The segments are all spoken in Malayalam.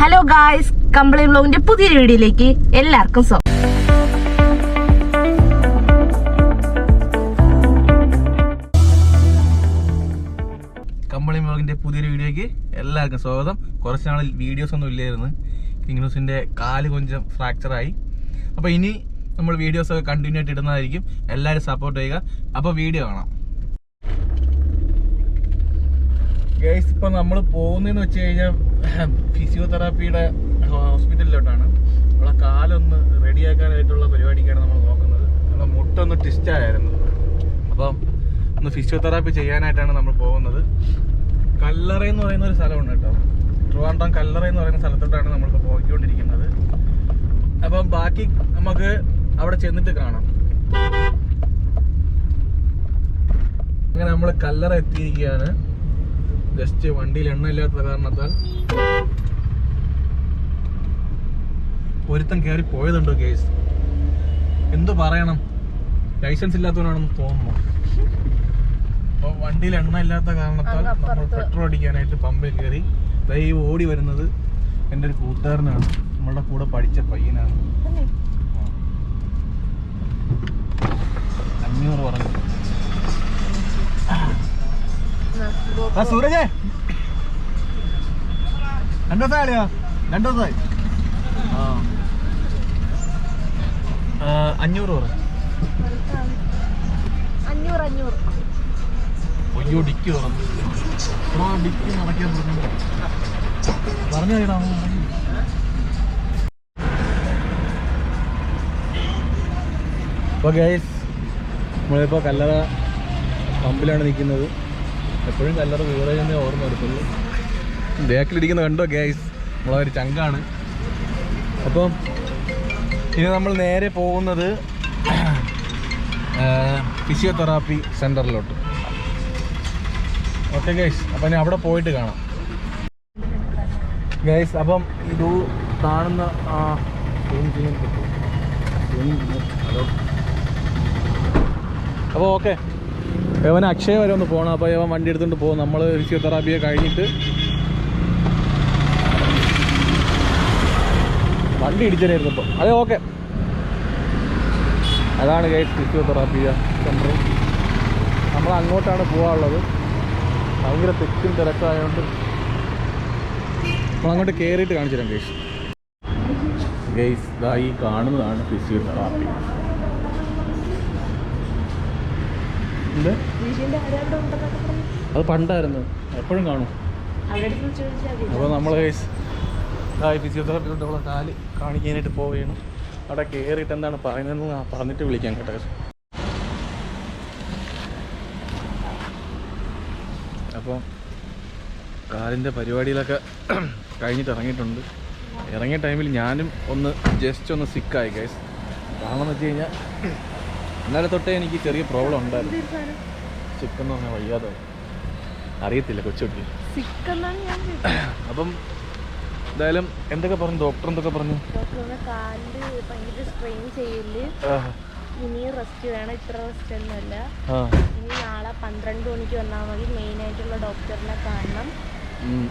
ഹലോ ഗായ്സ് കംപ്ലൈൻ ബ്ലോഗിന്റെ പുതിയൊരു വീഡിയോയിലേക്ക് എല്ലാവർക്കും സ്വാഗതം കമ്പളി ബ്ലോഗിന്റെ പുതിയൊരു വീഡിയോയ്ക്ക് എല്ലാവർക്കും സ്വാഗതം. കുറച്ച് നാളിൽ വീഡിയോസ് ഒന്നും ഇല്ലായിരുന്നു. കിങ്നൂസിന്റെ കാൽ കൊഞ്ചം ഫ്രാക്ചർ ആയി. അപ്പൊ ഇനി നമ്മൾ വീഡിയോസ് ഒക്കെ കണ്ടിന്യൂ ആയിട്ട് ഇടുന്നതായിരിക്കും. എല്ലാവരും സപ്പോർട്ട് ചെയ്യുക. അപ്പൊ വീഡിയോ കാണാം. ഗൈസ് ഇപ്പൊ നമ്മൾ പോകുന്നതെന്ന് വെച്ച് കഴിഞ്ഞാൽ ഫിസിയോതെറാപ്പിയുടെ ഹോസ്പിറ്റലിലോട്ടാണ്. നമ്മളെ കാലൊന്ന് റെഡിയാക്കാനായിട്ടുള്ള പരിപാടിക്കാണ് നമ്മൾ നോക്കുന്നത്. നമ്മളെ മുട്ടൊന്ന് ട്വിസ്റ്റായിരുന്നു അപ്പം ഒന്ന് ഫിസിയോതെറാപ്പി ചെയ്യാനായിട്ടാണ് നമ്മൾ പോകുന്നത്. കല്ലറ എന്ന് പറയുന്ന ഒരു സ്ഥലമുണ്ട് കേട്ടോ. ട്രിവാൻഡ്രം കല്ലറ എന്ന് പറയുന്ന സ്ഥലത്തോട്ടാണ് നമ്മളിപ്പോൾ പോയിക്കൊണ്ടിരിക്കുന്നത്. അപ്പം ബാക്കി നമുക്ക് അവിടെ ചെന്നിട്ട് കാണാം. അങ്ങനെ നമ്മൾ കല്ലറ എത്തിയിരിക്കുകയാണ്. ജസ്റ്റ് വണ്ടിയിൽ എണ്ണ ഇല്ലാത്ത കാരണത്താൽ ഒരുത്തൻ കയറി പോയതുണ്ടോ കേസ് എന്തു പറയണം? ലൈസൻസ് ഇല്ലാത്തവനാണെന്ന് തോന്നുന്നു. അപ്പോൾ വണ്ടിയിൽ എണ്ണ ഇല്ലാത്ത കാരണത്താൽ നമ്മൾ പെട്രോൾ അടിക്കാനായിട്ട് പമ്പിൽ കയറി. ദൈവം ഈ ഓടി വരുന്നത് എന്റെ ഒരു കൂട്ടുകാരനാണ്. നമ്മളുടെ കൂടെ പഠിച്ച പയ്യനാണ്. അഞ്ഞൂറ് പറഞ്ഞു ആ സൂരജേ. രണ്ടു ദിവസം ആളിയോ രണ്ടു ദിവസമായി. ആ. ആ, അഞ്ഞൂറ് പറ. അഞ്ഞൂറ് അഞ്ഞൂറ്. അയ്യോ ഡിക്ക് തുറന്നു ഡിക്ക് നടക്കാൻ പറഞ്ഞു പറഞ്ഞു പറഞ്ഞു. അപ്പോൾ ഗൈസ് നമ്മളിപ്പോൾ കല്ലറ പമ്പിലാണ് നിൽക്കുന്നത്. എപ്പോഴും കല്ലറ വീട് തന്നെ ഓർമ്മ വരുത്തുള്ളൂ. ബാക്കിലിരിക്കുന്ന കണ്ടോ ഗൈസ് നമ്മളൊരു ചങ്കാണ്. അപ്പം ഇനി നമ്മൾ നേരെ പോകുന്നത് ഫിസിയോതെറാപ്പി സെന്ററിലോട്ട് ഓക്കെ ഗൈസ് അപ്പം ഞാൻ അവിടെ പോയിട്ട് കാണാം. ഗൈസ് അപ്പം ഇത് കാണുന്ന അപ്പോൾ ഓക്കെ യവൻ അക്ഷയ വരെ ഒന്ന് പോകണം അപ്പോൾ യവൻ വണ്ടി എടുത്തുകൊണ്ട് പോകും. നമ്മൾ ഫിസിയോതെറാപ്പിയെ കഴിഞ്ഞിട്ട് വണ്ടി ഇടിച്ചായിരുന്നു ഇപ്പോൾ അതെ ഓക്കെ. അതാണ് ഗൈസ് ഫിസിയോതെറാപ്പിയ സെന്റർ നമ്മൾ അങ്ങോട്ടാണ് പോകാനുള്ളത് ഭയങ്കര തെക്കും തിരക്കായതുകൊണ്ട് നമ്മൾ അങ്ങോട്ട് കയറിയിട്ട് കാണിച്ചു തരാം ഗൈസ്. ഗൈസ് ഇതാ ഈ കാണുന്നതാണ് ഫിസിയോതെറാപ്പി. എന്ത്? അത് പണ്ടായിരുന്നു. എപ്പോഴും കാണും. അപ്പോൾ നമ്മൾ ഫിസിയോതെറാപ്പിയോട്ടുള്ള ആ ഫിസിയോതെറാപ്പി കൊണ്ട് നമ്മളെ കാൽ കാണിക്കാനായിട്ട് പോവുകയാണ്. അവിടെ കയറിയിട്ട് എന്താണ് പറയുന്നതെന്ന് ഞാൻ പറഞ്ഞിട്ട് വിളിക്കാം കേട്ടോ. അപ്പോൾ കാലിന്റെ പരിപാടിയിലൊക്കെ കഴിഞ്ഞിട്ട് ഇറങ്ങിയിട്ടുണ്ട്. ഇറങ്ങിയ ടൈമിൽ ഞാനും ഒന്ന് ജസ്റ്റ് ഒന്ന് സിക്കായി ഗൈസ് കാരണം എന്ന് വെച്ച് കഴിഞ്ഞാൽ ഇന്നലെ തൊട്ടേ എനിക്ക് ചെറിയ പ്രോബ്ലം ഉണ്ടായിരുന്നു. സിക്ക് എന്ന് പറഞ്ഞാൽ വയ്യാതെ അറിയത്തില്ല കൊച്ചുകുട്ടി. അപ്പം എന്തായാലും എന്തൊക്കെ പറഞ്ഞു? ഡോക്ടർ എന്തൊക്കെ പറഞ്ഞു? ഡോക്ടറിന്റെ കാലിൽ ഭയങ്കര സ്ട്രെയിൻ ചെയ്യൽ. ഇനി റെസ്റ്റ് വേണം. ഇത്ര റെസ്റ്റ് ഒന്നുമല്ല. ഇനി നാളെ പന്ത്രണ്ട് മണിക്ക് വന്നാൽ മതി. മെയിൻ ആയിട്ടുള്ള ഡോക്ടറിനെ കാണണം.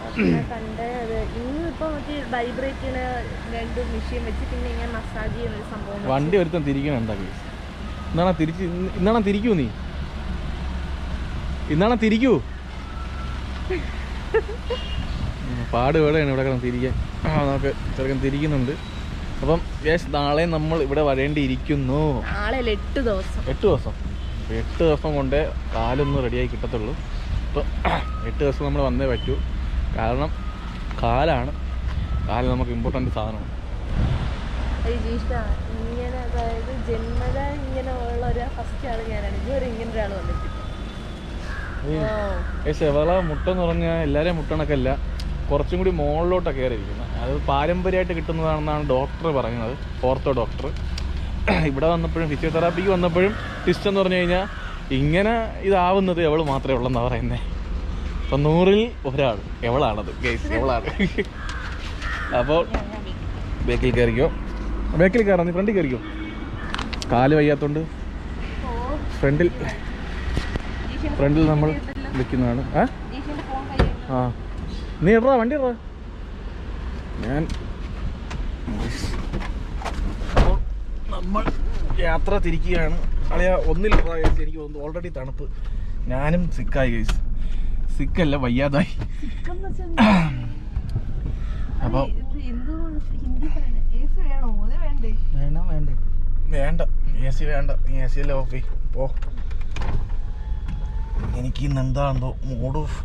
ഡോക്ടറിനെ കണ്ട് ഇന്നും ഇപ്പൊ മറ്റേ വൈബ്രേറ്റ് ചെയ്യണ രണ്ട് മെഷീൻ വെച്ച് പിന്നെ ഇങ്ങനെ മസാജ് ചെയ്യുന്ന ഒരു സംഭവം വണ്ടി ഒരുത്തം തിരിക്കണം എന്താ ഇന്നാണോ തിരിച്ച് ഇന്ന് ഇന്നാണോ തിരിക്കൂ നീ? ഇന്നാണോ തിരിക്കൂ? പാട് വേടാണ് ഇവിടെ കിടന്ന് തിരിക്കാൻ. ആ നമുക്ക് ചെറുക്കൻ തിരിക്കുന്നുണ്ട്. അപ്പം യേശ് നാളെ നമ്മൾ ഇവിടെ വരേണ്ടിയിരിക്കുന്നു. എട്ട് ദിവസം. എട്ട് ദിവസം. കൊണ്ട് എട്ട് ദിവസം കൊണ്ടേ കാലൊന്ന് റെഡിയായി കിട്ടത്തുള്ളൂ. അപ്പോൾ എട്ട് ദിവസം നമ്മൾ വന്നേ പറ്റൂ. കാരണം കാലാണ്. കാൽ നമുക്ക് ഇമ്പോർട്ടന്റ് സാധനമാണ്. ഇങ്ങനെ അതായത് ജന്മത ഇങ്ങനെ ഉള്ള ഒരു ഫസ്റ്റ് ആൾ ഞാനാണ്. ഇതുവരെ ഇങ്ങനെ ഒരാൾ വന്നിട്ടില്ല. ഏസ് എവള മുട്ട എന്ന് പറഞ്ഞാൽ എല്ലാവരെയും മുട്ടണക്കല്ല കുറച്ചും കൂടി മുകളിലോട്ടൊക്കെ കയറിയിരിക്കുന്നത് അത് പാരമ്പര്യമായിട്ട് കിട്ടുന്നതാണെന്നാണ് ഡോക്ടർ പറയുന്നത്. ഓർത്തോ ഡോക്ടർ ഇവിടെ വന്നപ്പോഴും ഫിസിയോതെറാപ്പിക്ക് വന്നപ്പോഴും ടിസ്റ്റ് എന്ന് പറഞ്ഞു കഴിഞ്ഞാൽ ഇങ്ങനെ ഇതാവുന്നത് എവൾ മാത്രമേ ഉള്ളെന്നാണ് പറയുന്നത് അപ്പം നൂറിൽ ഒരാൾ എവളാണത്? ഗേസ് എവളാണ്? അപ്പോൾ ബേക്കിൽ കയറിക്കോ ബേക്കിൽ കയറാം നീ ഫ്രണ്ടിൽ കയറിക്കോ കാൽ വയ്യാത്തോണ്ട്. ഫ്രണ്ടിൽ ഫ്രണ്ടിൽ നമ്മൾ നിൽക്കുന്നതാണ്. ആ. നീ എടാ വണ്ടി എടാ ഞാൻ നമ്മൾ യാത്ര തിരിക്കുകയാണ്. അളിയ ഒന്നിൽ ഗൈസ് എനിക്ക് ഓൾറെഡി തണുപ്പ്. ഞാനും സിക്കായി ഗൈസ് സിക്കല്ല വയ്യാതായി. അപ്പോ അപ്പോൾ വേണ്ടേ? വേണ്ട? എ സി വേണ്ട. എ സി അല്ലേ ഓഫ്. പോ. എനിക്ക് ഇന്ന് എന്താണെന്തോ മൂഡ് ഓഫ്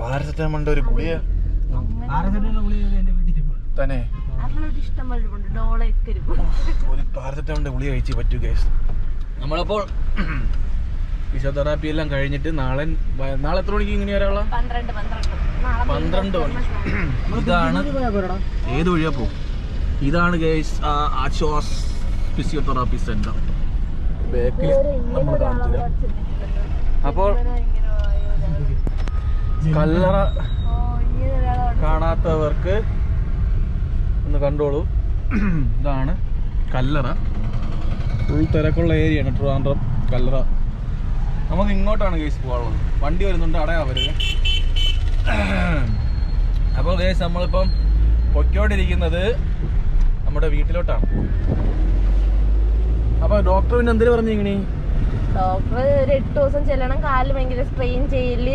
പാരസെറ്റമോളിന്റെ ഒരു ഗുളിയ തന്നെ. ഒരു പാരസെറ്റാമോളിന്റെ ഗുളിക കഴിച്ച് പറ്റൂ കേസ് നമ്മളപ്പോൾ ഫിസിയോതെറാപ്പി എല്ലാം കഴിഞ്ഞിട്ട് നാളെ നാളെ എത്ര മണിക്ക് ഇങ്ങനെ ഒരാളാ പന്ത്രണ്ട് മണി. ഇതാണ്? ഏത് വഴിയാ പോകും ഇതാണ് ഗേസ് ആശ്വാസ് ഫിസിയോതെറാപ്പി സെന്റർ. അപ്പോൾ കല്ലറ കാണാത്തവർക്ക് ഒന്ന് കണ്ടോളൂ. ഇതാണ് കല്ലറ. ഫുൾ തിരക്കുള്ള ഏരിയ ആണ് ട്രിവാൻഡ്രം കല്ലറ. നമുക്ക് ഇങ്ങോട്ടാണ് കേസ് പോകാനുള്ളത് വണ്ടി വരുന്നുണ്ട് അടയാ വരുത് അപ്പോൾ കേസ് നമ്മളിപ്പം പൊയ്ക്കോണ്ടിരിക്കുന്നത് നമ്മുടെ വീട്ടിലോട്ടാണ്. ഡോക്ടർ പിന്നെ എന്തിനു പറഞ്ഞു ഇങ്ങനെ? ഡോക്ടർ ഒരു എട്ട് ദിവസം ചെല്ലണം കാൽ ഭയങ്കര സ്ട്രെയിൻ ചെയ്യൽ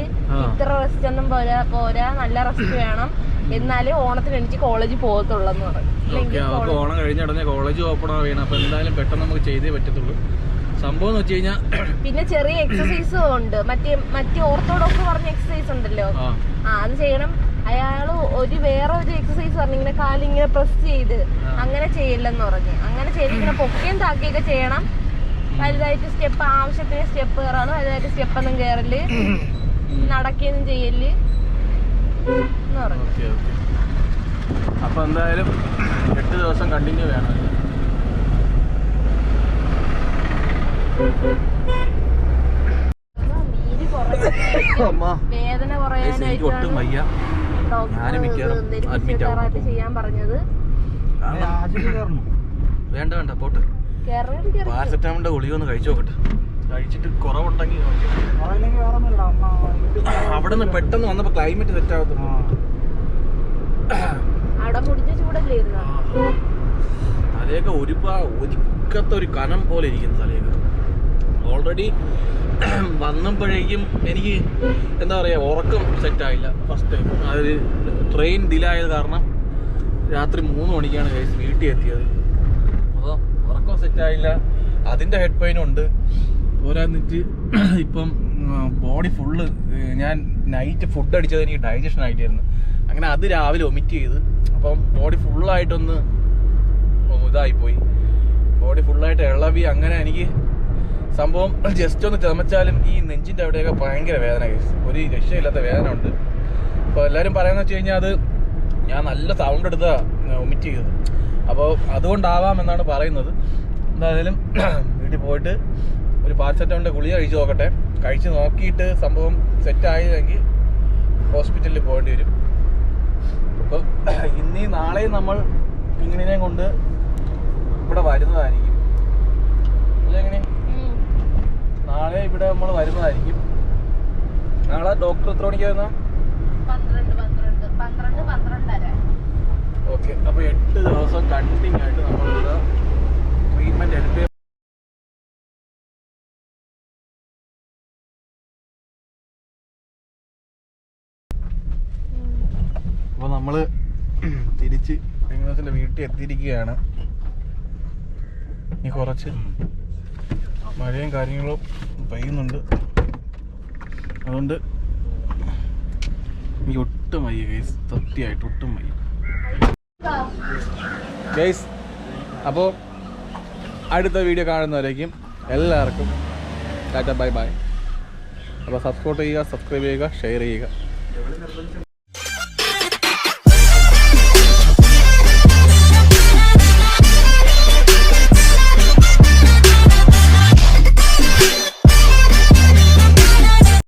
ഇത്ര റെസ്റ്റ് ഒന്നും പോരാ പോരാ നല്ല റെസ്റ്റ് വേണം. എന്നാലേ ഓണത്തിന് എനിക്ക് കോളേജിൽ പോകത്തുള്ളെന്ന് പറഞ്ഞു. ഓണം കഴിഞ്ഞ ഉടനെ കോളേജ് ഓപ്പൺ ആവുകയാണ്. അപ്പോൾ എന്തായാലും പെട്ടെന്ന് നമുക്ക് ചെയ്തേ പറ്റത്തുള്ളൂ. സംഭവം എന്ന് വെച്ച് കഴിഞ്ഞാൽ പിന്നെ ചെറിയ എക്സസൈസും ഉണ്ട്. മറ്റേ മറ്റേ ഓർത്തോഡോക്സ് പറഞ്ഞ എക്സസൈസ് ഉണ്ടല്ലോ. ആ അത് ചെയ്യണം. അയാൾ ഒരു വേറെ ഒരു എക്സസൈസ് പറഞ്ഞു ഇങ്ങനെ കാലിങ്ങനെ പ്രസ് ചെയ്ത് അങ്ങനെ ചെയ്യില്ലെന്ന് പറഞ്ഞു. അങ്ങനെ ചെയ്ത് ഇങ്ങനെ പൊക്കയും താക്കിയൊക്കെ ചെയ്യണം. വലുതായിട്ട് സ്റ്റെപ്പ് ആവശ്യത്തിന് സ്റ്റെപ്പ് കയറാണ് വലുതായിട്ട് സ്റ്റെപ്പ് ഒന്നും കയറൽ നടക്കുകയൊന്നും ചെയ്യൽ എന്ന് പറഞ്ഞു. അപ്പോൾ എന്തായാലും എട്ട് ദിവസം കണ്ടിന്യൂ വേണം. വേദന കുറയാനായിട്ട് ഒട്ടും കുറയാനായിട്ടാണ്. വയ്യ. ഡോക്ടർ ചെയ്യാൻ പറഞ്ഞത്. വേണ്ട വേണ്ട പോട്ട്. പാരസെറ്റാമോളിന്റെ ഗുളിക ഒന്ന് കഴിച്ചു നോക്കട്ടെ. കഴിച്ചിട്ട് കുറവുണ്ടെങ്കിൽ അവിടെ നിന്ന് പെട്ടെന്ന് വന്നപ്പോൾ ക്ലൈമറ്റ് സെറ്റ് ആകത്തുള്ളൂ ആ. അവിടെ മുടിഞ്ഞ ചൂടല്ലേ ഇരുന്ന തലയൊക്കെ ഒരുപാ ഒരിക്കത്തെ ഒരു കനം പോലെ ഇരിക്കുന്നു തലയൊക്കെ. ഓൾറെഡി വന്നപ്പോഴേക്കും എനിക്ക് എന്താ പറയുക ഉറക്കം സെറ്റായില്ല ഫസ്റ്റ് ടൈം അതൊരു ട്രെയിൻ ഡിലേ ആയത് കാരണം രാത്രി മൂന്ന് മണിക്കാണ് കഴിച്ച് വീട്ടിൽ എത്തിയത്. അപ്പോൾ ഉറക്കം സെറ്റായില്ല അതിന്റെ ഹെഡ് പെയിനും ഉണ്ട്. പോരാന്നിട്ട് ഇപ്പം ബോഡി ഫുള്ള് ഞാൻ നൈറ്റ് ഫുഡ് അടിച്ചത് എനിക്ക് ഡൈജഷൻ ആയിട്ടായിരുന്നു. അങ്ങനെ അത് രാവിലെ ഒമിറ്റ് ചെയ്ത്. അപ്പം ബോഡി ഫുള്ളായിട്ടൊന്ന് ഇതായിപ്പോയി. ബോഡി ഫുള്ളായിട്ട് ഇളവി. അങ്ങനെ എനിക്ക് സംഭവം ജസ്റ്റ് ഒന്ന് ചമച്ചാലും ഈ നെഞ്ചിന്റെ അവിടെയൊക്കെ ഭയങ്കര വേദന കേസ് ഒരു രക്ഷയില്ലാത്ത വേദന ഉണ്ട്. അപ്പോൾ എല്ലാവരും പറയുന്നത് വെച്ച് കഴിഞ്ഞാൽ അത് ഞാൻ നല്ല സൗണ്ട് എടുത്താ ഒമിറ്റ് ചെയ്തത്. അപ്പോൾ അതുകൊണ്ടാവാം എന്നാണ് പറയുന്നത്. എന്തായാലും വീട്ടിൽ പോയിട്ട് ഒരു പാരസെറ്റമോളിന്റെ ഗുളിക കഴിച്ച് നോക്കട്ടെ. കഴിച്ച് നോക്കിയിട്ട് സംഭവം സെറ്റ് ആയില്ലെങ്കിൽ ഹോസ്പിറ്റലിൽ പോകേണ്ടി വരും. അപ്പോൾ ഇന്നീ നാളെയും നമ്മൾ കിങ്ങിണിനെയും കൊണ്ട് ഇവിടെ വരുന്നതായിരിക്കും. അല്ലേ നാളെ ഇവിടെ നമ്മൾ വരുന്നതായിരിക്കും. നാളെ ഡോക്ടർ എത്ര മണിക്ക് വരുന്ന? ഓക്കെ. അപ്പോൾ എട്ട് ദിവസം കണ്ടിന്യൂ ആയിട്ട് നമ്മളിവിടെ ട്രീറ്റ്മെന്റ് എടുത്ത് അപ്പോൾ നമ്മൾ തിരിച്ച് വെങ്കടേശന്റെ വീട്ടിൽ എത്തിയിരിക്കുകയാണ്. ഇനി കുറച്ച് മഴയും കാര്യങ്ങളും പെയ്യുന്നുണ്ട്. അതുകൊണ്ട് എനിക്ക് ഒട്ടും വയ്യ ഗൈസ് സത്യമായിട്ട് ഒട്ടും വയ്യ. ഗൈസ് അപ്പോൾ അടുത്ത വീഡിയോ കാണുന്നവരേക്കും എല്ലാവർക്കും ടാറ്റ ബൈ ബൈ. അപ്പോൾ സബ്സ്ക്രൈബ് ചെയ്യുക സബ്സ്ക്രൈബ് ചെയ്യുക ഷെയർ ചെയ്യുക.